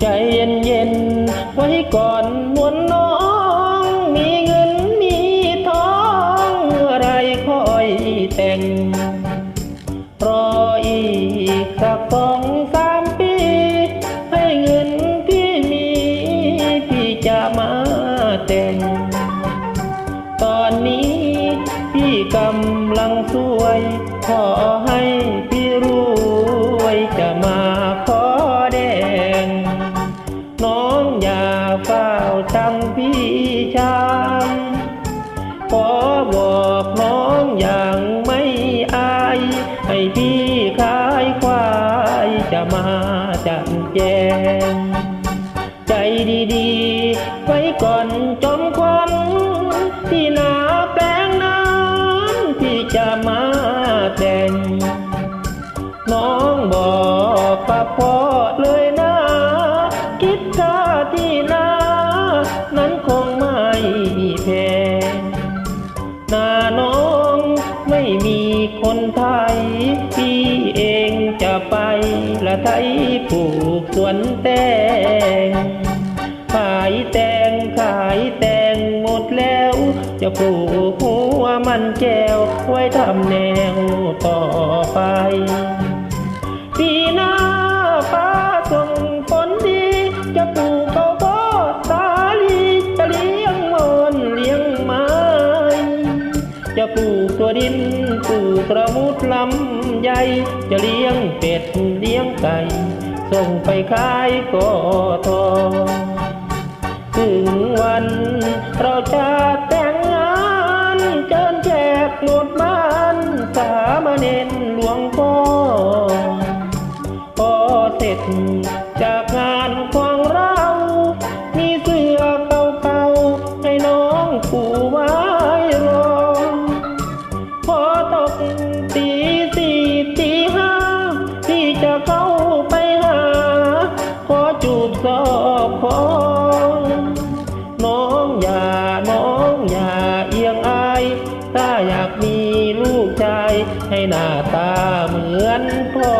ใจเย็นเย็นๆไว้ก่อนนวลน้อง มีเงินมีทองเมื่อไรค่อยแต่ง รออีกสักสองสามปี ให้เงินพี่มี พี่จะมาแต่ง ตอนนี้พี่กำลังสวยขอ มาจัดแจง ใจดีๆ ไว้ก่อนจ ละไทยปลูกสวนแตงขายแตงขายแตงหมดแล้ว จะปลูกหัวมันแก้วไว้ทำแนวต่อไปปีหน้าฟ้าส่งฝนดีจะปลูก จะปลูกตัวดินปลูกกระมุดลำใหญ่จะเลี้ยงเป็ดเลี้ยงไก่ ส่งไปขายก็ทอถึงวันเราจะแต่งงานเจิญแจกหมดบ้านสามเณรหลวงพ่อ ถ้าอยากมีลูกชายให้หน้าตาเหมือนพ่อ